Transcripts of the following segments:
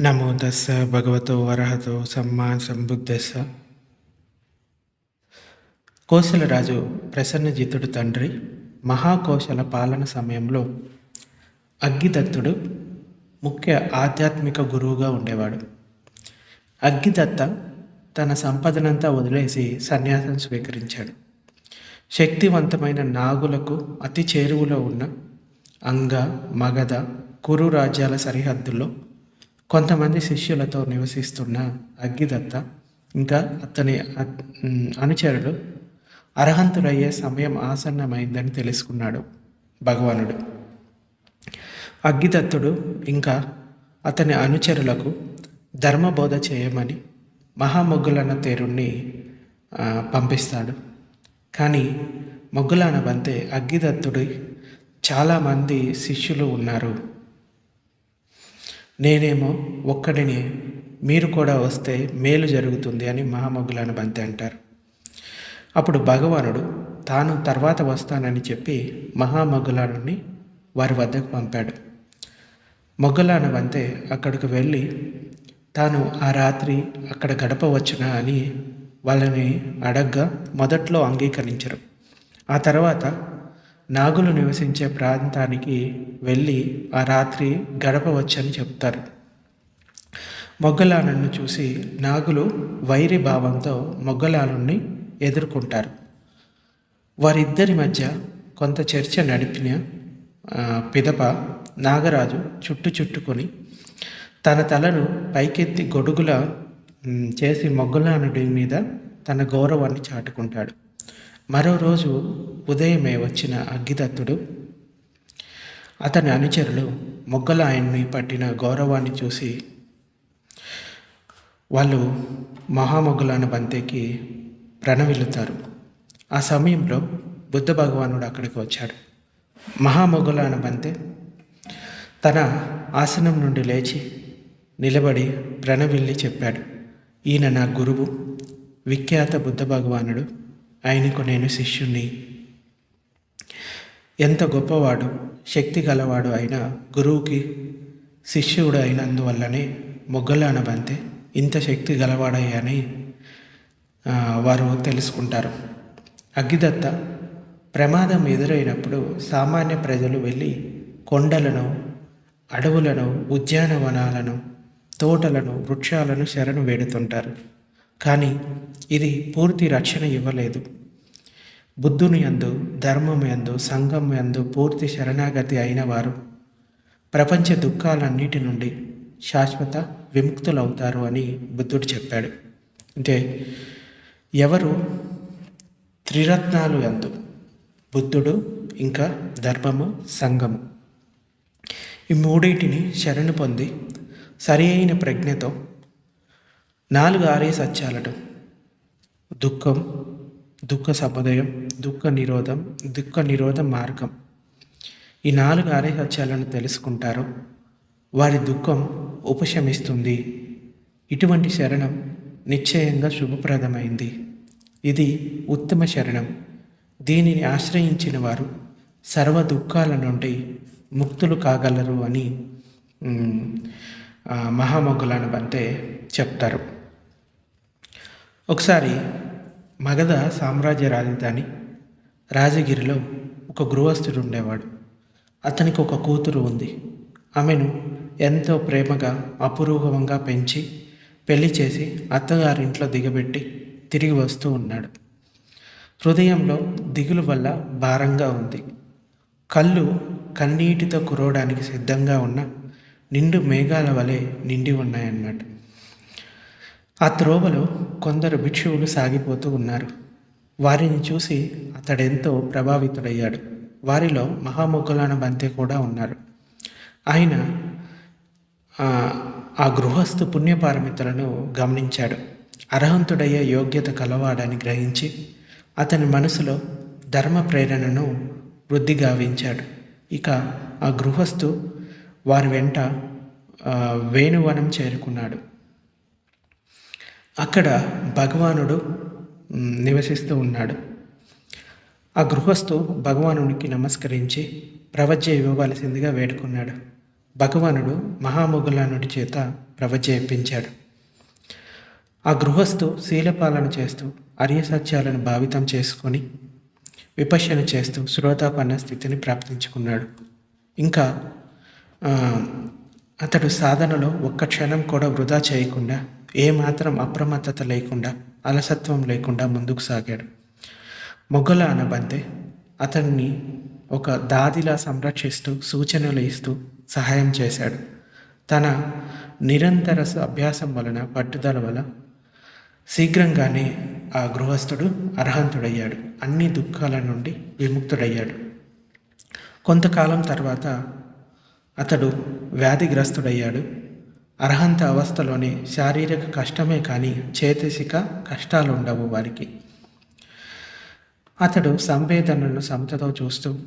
నమో తస్స భగవతో వరహతో సమ్మా సంబుద్ధస్స కోసలరాజు ప్రసన్నజితుడు తండ్రి మహాకోశల పాలన సమయంలో అగ్గిదత్తుడు ముఖ్య ఆధ్యాత్మిక గురువుగా ఉండేవాడు. అగ్గిదత్త తన సంపదనంతా వదిలేసి సన్యాసం స్వీకరించాడు. శక్తివంతమైన నాగులకు అతి చేరువలో ఉన్న అంగ మగధ కురు రాజ్యాల సరిహద్దుల్లో కొంతమంది శిష్యులతో నివసిస్తున్న అగ్గిదత్త ఇంకా అతని అనుచరుడు ఉమ్, అనుచరులు అర్హంతులయ్యే సమయం ఆసన్నమైందని తెలుసుకున్నాడు భగవానుడు. అగ్గిదత్తుడు ఇంకా అతని అనుచరులకు ధర్మబోధ చేయమని మహామొగ్గులన్న తేరుణ్ణి పంపిస్తాడు. కానీ మొగ్గులాన బంతే అగ్గిదత్తుడి చాలామంది శిష్యులు ఉన్నారు. నేనేమో ఒక్కడిని మీరు కూడా వస్తే మేలు జరుగుతుంది అని మహామొగ్గులాన బంతే అంటారు. అప్పుడు భగవానుడు తాను తర్వాత వస్తానని చెప్పి మహామొగ్గులానుని వారి వద్దకు పంపాడు. మొగ్గలాన బంతే అక్కడికి వెళ్ళి తాను ఆ రాత్రి అక్కడ గడపవచ్చునా అని వాళ్ళని అడగ్గా మొదట్లో అంగీకరించరు. ఆ తర్వాత నాగులు నివసించే ప్రాంతానికి వెళ్ళి ఆ రాత్రి గడపవచ్చని చెప్తారు. మొగ్గలాలను చూసి నాగులు వైరి భావంతో మొగ్గలానుని ఎదుర్కొంటారు. వారిద్దరి మధ్య కొంత చర్చ నడిపిన పిదప నాగరాజు చుట్టు చుట్టుకొని తన తలను పైకెత్తి గొడుగుల చేసి మొగ్గలానుడి మీద తన గౌరవాన్ని చాటుకుంటాడు. మరో రోజు ఉదయమే వచ్చిన అగ్గిదత్తుడు అతని అనుచరులు మొగ్గలాయన్ని పట్టిన గౌరవాన్ని చూసి వాళ్ళు మహామొగ్గులాన బంతేకి ప్రణవిల్లుతారు ఆ సమయంలో బుద్ధ భగవానుడు అక్కడికి వచ్చాడు. మహామొగ్గులాన బంతే తన ఆసనం నుండి లేచి నిలబడి ప్రణవిల్లి చెప్పాడు. ఈయన నా గురువు విఖ్యాత బుద్ధ భగవానుడు. ఆయనకు నేను శిష్యుణ్ణి. ఎంత గొప్పవాడు శక్తి గలవాడు అయిన గురువుకి శిష్యుడు అయినందువల్లనే మొగ్గలాన బంతే ఇంత శక్తి గలవాడయ్యని వారు తెలుసుకుంటారు. అగ్గిదత్త ప్రమాదం ఎదురైనప్పుడు సామాన్య ప్రజలు వెళ్ళి కొండలను అడవులను ఉద్యానవనాలను తోటలను వృక్షాలను శరణు వేడుతుంటారు. కానీ ఇది పూర్తి రక్షణ ఇవ్వలేదు. బుద్ధుని యందు ధర్మం యందు సంఘం యందు పూర్తి శరణాగతి అయిన వారు ప్రపంచ దుఃఖాలన్నిటి నుండి శాశ్వత విముక్తులవుతారు అని బుద్ధుడు చెప్పాడు. అంటే ఎవరు త్రిరత్నాలు యందు బుద్ధుడు ఇంకా ధర్మము సంఘము ఈ మూడింటిని శరణు పొంది సరి అయిన ప్రజ్ఞతో నాలుగు ఆర్య సత్యాలను దుఃఖం దుఃఖ సముదయం దుఃఖ నిరోధం దుఃఖ నిరోధ మార్గం. ఈ నాలుగు ఆర్య సత్యాలను తెలుసుకుంటారో. వారి దుఃఖం ఉపశమిస్తుంది. ఇటువంటి శరణం నిశ్చయంగా శుభప్రదమైంది. ఇది ఉత్తమ శరణం. దీనిని ఆశ్రయించిన వారు సర్వ దుఃఖాల నుండి ముక్తులు కాగలరు అని మహామొగ్గులను బంతే చెప్తారు. ఒకసారి మగధ సామ్రాజ్య రాజధాని రాజగిరిలో ఒక గృహస్థుడు ఉండేవాడు. అతనికి ఒక కూతురు ఉంది. ఆమెను ఎంతో ప్రేమగా అపురూపంగా పెంచి పెళ్ళి చేసి అత్తగారింట్లో దిగబెట్టి తిరిగి వస్తూ ఉన్నాడు. హృదయంలో దిగులు వల్ల భారంగా ఉంది. కళ్ళు కన్నీటితో కురవడానికి సిద్ధంగా ఉన్న నిండు మేఘాల వలె నిండి ఉన్నాయన్నమాట. ఆ త్రోవలో కొందరు భిక్షువులు సాగిపోతూ ఉన్నారు. వారిని చూసి అతడెంతో ప్రభావితుడయ్యాడు. వారిలో మహామొగ్గులాన బంతి కూడా ఉన్నారు. ఆయన ఆ, గృహస్థు పుణ్యపారమితులను గమనించాడు. అర్హంతుడయ్యే యోగ్యత కలవాడని గ్రహించి అతని మనసులో ధర్మ ప్రేరణను వృద్ధి గావించాడు. ఇక ఆ గృహస్థు వారి వెంట వేణువనం చేరుకున్నాడు. అక్కడ భగవానుడు నివసిస్తూ ఉన్నాడు. ఆ గృహస్థు భగవానుడికి నమస్కరించి ప్రవజ్య ఇవ్వవలసిందిగా వేడుకున్నాడు. భగవానుడు మహాముగులానుడి చేత ప్రవజ్య ఇప్పించాడు. ఆ గృహస్థు శీలపాలన చేస్తూ అర్య సత్యాలను భావితం చేసుకొని విపశన చేస్తూ శ్రోతాపన్న స్థితిని ప్రాప్తించుకున్నాడు. ఇంకా అతడు సాధనలో ఒక్క క్షణం కూడా వృధా చేయకుండా ఏమాత్రం అప్రమత్తత లేకుండా అలసత్వం లేకుండా ముందుకు సాగాడు. మొగ్గల అనబంతే అతన్ని ఒక దాదిలా సంరక్షిస్తూ సూచనలు ఇస్తూ సహాయం చేశాడు. తన నిరంతర అభ్యాసం వలన పట్టుదల వల్ల శీఘ్రంగానే ఆ గృహస్థుడు అర్హంతుడయ్యాడు. అన్ని దుఃఖాల నుండి విముక్తుడయ్యాడు. కొంతకాలం తర్వాత అతడు వ్యాధిగ్రస్తుడయ్యాడు. అర్హంత అవస్థలోనే శారీరక కష్టమే కానీ చేతసిక కష్టాలు ఉండవు వారికి. అతడు సంవేదనను సమతతో చూస్తూ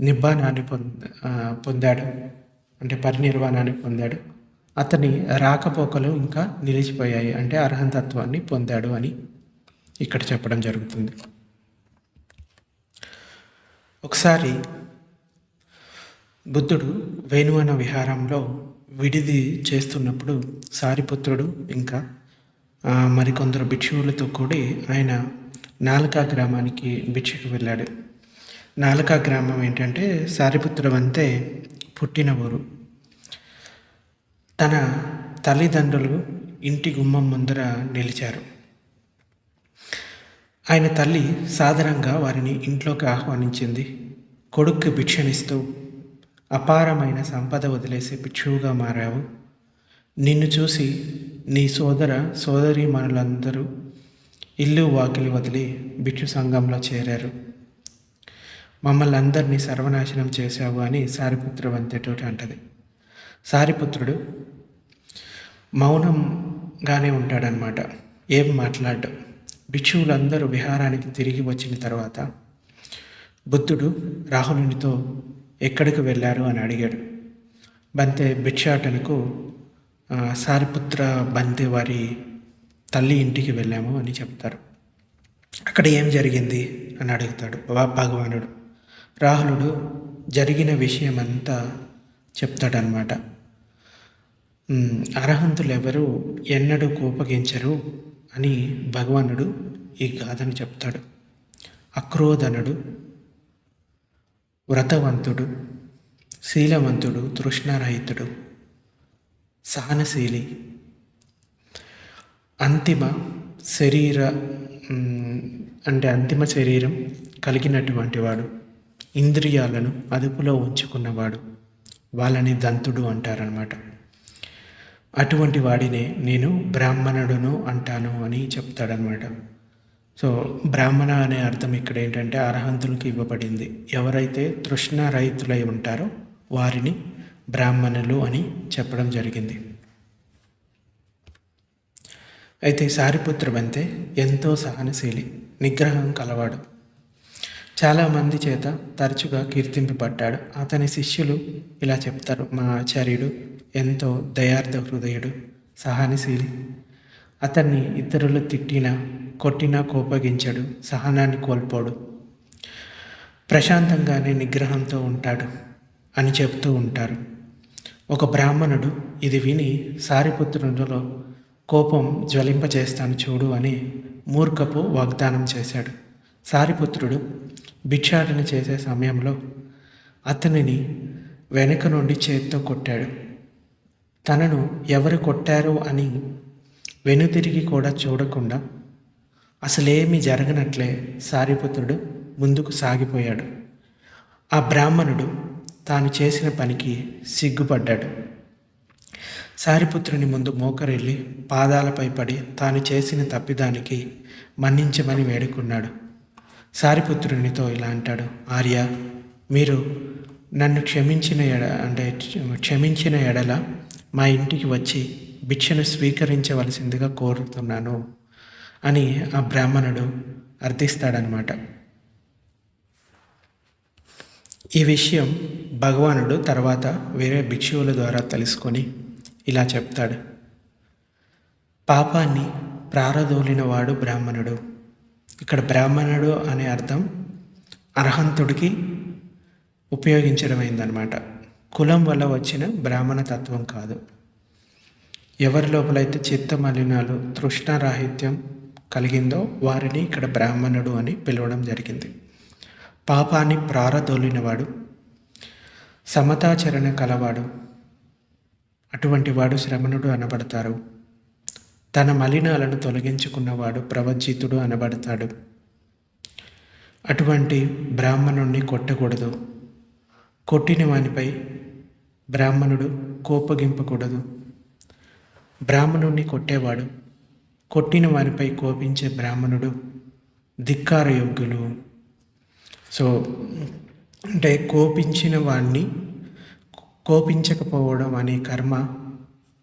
నిబ్బానాన్ని పొంద పొందాడు. అంటే పరినిర్వాణాన్ని పొందాడు. అతని రాకపోకలు ఇంకా నిలిచిపోయాయి. అంటే అర్హంతత్వాన్ని పొందాడు అని ఇక్కడ చెప్పడం జరుగుతుంది. ఒకసారి బుద్ధుడు వేణువన విహారంలో విడిది చేస్తున్నప్పుడు సారిపుత్రుడు ఇంకా మరికొందరు భిక్షువులతో కూడి ఆయన నాలుకా గ్రామానికి భిక్షకు వెళ్ళాడు. నాలకా గ్రామం ఏంటంటే సారిపుత్రుడు అంతే పుట్టిన ఊరు. తన తల్లిదండ్రులు ఇంటి గుమ్మం ముందర నిలిచారు. ఆయన తల్లి సాధారణంగా వారిని ఇంట్లోకి ఆహ్వానించింది. కొడుక్కి భిక్షనిస్తూ అపారమైన సంపద వదిలేసి పిచ్చువుగా మారావు. నిన్ను చూసి నీ సోదర సోదరీమణులందరూ ఇల్లు వాకిలి వదిలి భిక్షు సంఘంలో చేరారు. మమ్మల్ని అందరినీ సర్వనాశనం చేశావు అని సారిపుత్ర వంతేటోటి అంటది. సారిపుత్రుడు మౌనంగానే ఉంటాడనమాట ఏం మాట్లాడ్డు? భిక్షువులందరూ విహారానికి తిరిగి వచ్చిన తర్వాత బుద్ధుడు రాహులునితో ఎక్కడికి వెళ్ళారు అని అడిగాడు. బంతే భిక్షాటనకు సారిపుత్ర బంతి వారి తల్లి ఇంటికి వెళ్ళాము అని చెప్తారు. అక్కడ ఏం జరిగింది అని అడుగుతాడు భగవానుడు. రాహులుడు జరిగిన విషయం అంతా చెప్తాడనమాట అర్హంతులు ఎవరు ఎన్నడూ కోపగించరు అని భగవానుడు ఈ గాథను చెప్తాడు. అక్రోధనుడు వ్రతవంతుడు శీలవంతుడు తృష్ణరహితుడు సహనశీలి అంతిమ శరీర అంటే అంతిమ శరీరం కలిగినటువంటి వాడు ఇంద్రియాలను అదుపులో ఉంచుకున్నవాడు వాళ్ళని దంతుడు అంటారనమాట అటువంటి వాడినే నేను బ్రాహ్మణుడును అంటాను అని చెప్తాడనమాట సో బ్రాహ్మణ అనే అర్థం ఇక్కడ ఏంటంటే అర్హంతులకు ఇవ్వబడింది. ఎవరైతే తృష్ణ రైతులై ఉంటారో వారిని బ్రాహ్మణులు అని చెప్పడం జరిగింది. అయితే సారిపుత్ర బంతే ఎంతో సహనశీలి నిగ్రహం కలవాడు. చాలామంది చేత తరచుగా కీర్తింపబడ్డాడు అతని శిష్యులు ఇలా చెప్తారు మా ఆచార్యుడు ఎంతో దయార్థ హృదయుడు సహనశీలి. అతన్ని ఇతరులు తిట్టినా కొట్టినా కోపగించడు సహనాన్ని కోల్పోడు. ప్రశాంతంగానే నిగ్రహంతో ఉంటాడు అని చెబుతూ ఉంటారు. ఒక బ్రాహ్మణుడు ఇది విని సారిపుత్రులలో కోపం జ్వలింపజేస్తాను చూడు అని మూర్ఖపు వాగ్దానం చేశాడు. సారిపుత్రుడు భిక్షాటన చేసే సమయంలో అతనిని వెనుక నుండి చేత్తో కొట్టాడు. తనను ఎవరు కొట్టారు అని వెనుతిరిగి కూడా చూడకుండా అసలేమీ జరగనట్లే సారిపుత్రుడు ముందుకు సాగిపోయాడు. ఆ బ్రాహ్మణుడు తాను చేసిన పనికి సిగ్గుపడ్డాడు. సారిపుత్రుని ముందు మోకరెళ్ళి పాదాలపై పడి తాను చేసిన తప్పిదానికి మన్నించమని వేడుకున్నాడు. సారిపుత్రునితో ఇలా అంటాడు ఆర్య మీరు నన్ను క్షమించిన ఎడ అంటే క్షమించిన ఎడల మా ఇంటికి వచ్చి భిక్షను స్వీకరించవలసిందిగా కోరుతున్నాను. అని ఆ బ్రాహ్మణుడు అర్థిస్తాడనమాట. ఈ విషయం భగవానుడు తర్వాత వేరే భిక్షువుల ద్వారా తెలుసుకొని ఇలా చెప్తాడు. పాపాన్ని ప్రారదోలినవాడు బ్రాహ్మణుడు. ఇక్కడ బ్రాహ్మణుడు అనే అర్థం అర్హంతుడికి ఉపయోగించడమైందనమాట. కులం వల్ల వచ్చిన బ్రాహ్మణ తత్వం కాదు. ఎవరి లోపలైతే చిత్త మలినాలు తృష్ణారాహిత్యం కలిగిందో వారిని ఇక్కడ బ్రాహ్మణుడు అని పిలవడం జరిగింది. పాపాన్ని ప్రారదోలినవాడు సమతాచరణ కలవాడు అటువంటి వాడు శ్రమణుడు అనబడతారు. తన మలినాలను తొలగించుకున్నవాడు ప్రవజ్జితుడు అనబడతాడు. అటువంటి బ్రాహ్మణుణ్ణి కొట్టకూడదు. కొట్టిన వానిపై బ్రాహ్మణుడు కోపగింపకూడదు. బ్రాహ్మణుణ్ణి కొట్టేవాడు కొట్టిన వారిపై కోపించే బ్రాహ్మణుడు ధిక్కారయోగ్యులు. సో అంటే కోపించిన వాణ్ణి కోపించకపోవడం అనే కర్మ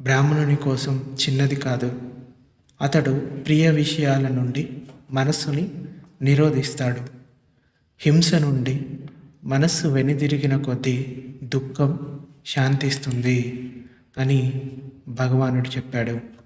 బ్రాహ్మణుని కోసం చిన్నది కాదు. అతడు ప్రియ విషయాల నుండి మనస్సుని నిరోధిస్తాడు. హింస నుండి మనస్సు వెనుదిరిగిన కొద్దీ దుఃఖం శాంతిస్తుంది అని భగవానుడు చెప్పాడు.